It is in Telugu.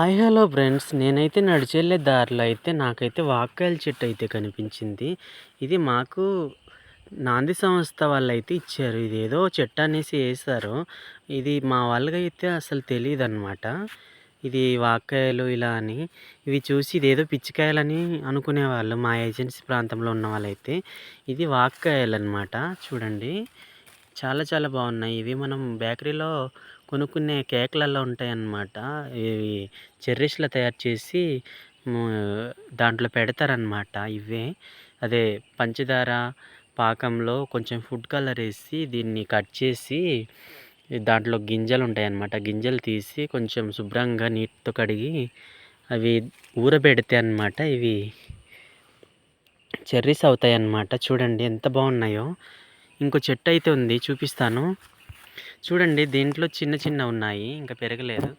Hi hello friends. నేనైతే నడిచెళ్ళే దారిలో అయితే నాకైతే వాక్కాయల చెట్టు అయితే కనిపించింది. ఇది మాకు నాంది సంస్థ వాళ్ళు అయితే ఇచ్చారు. ఇది ఏదో చెట్టు అనేసి వేశారు. ఇది మా వాళ్ళకైతే అసలు తెలియదు అనమాట ఇది వాక్కాయలు ఇలా అని. ఇవి చూసి ఇదేదో పిచ్చికాయలని అనుకునేవాళ్ళు మా ఏజెన్సీ ప్రాంతంలో ఉన్న వాళ్ళైతే. ఇది వాక్కాయలు అనమాట చూడండి. చాలా చాలా బాగున్నాయి. ఇవి మనం బేకరీలో కొనుక్కునే కేకులలో ఉంటాయన్నమాట. ఇవి చెర్రీస్లో తయారు చేసి దాంట్లో పెడతారనమాట ఇవే. అదే పంచదార పాకంలో కొంచెం ఫుడ్ కలర్ వేసి దీన్ని కట్ చేసి దాంట్లో గింజలు ఉంటాయి అన్నమాట గింజలు తీసి కొంచెం శుభ్రంగా నీటితో కడిగి అవి ఊరబెడితే అన్నమాట. ఇవి చెర్రీస్ అవుతాయి అన్నమాట చూడండి ఎంత బాగున్నాయో. ఇంకో చెట్టు అయితే ఉంది చూపిస్తాను. చూడండి దీంట్లో చిన్న చిన్న ఉన్నాయి ఇంకా పెరగలేదు.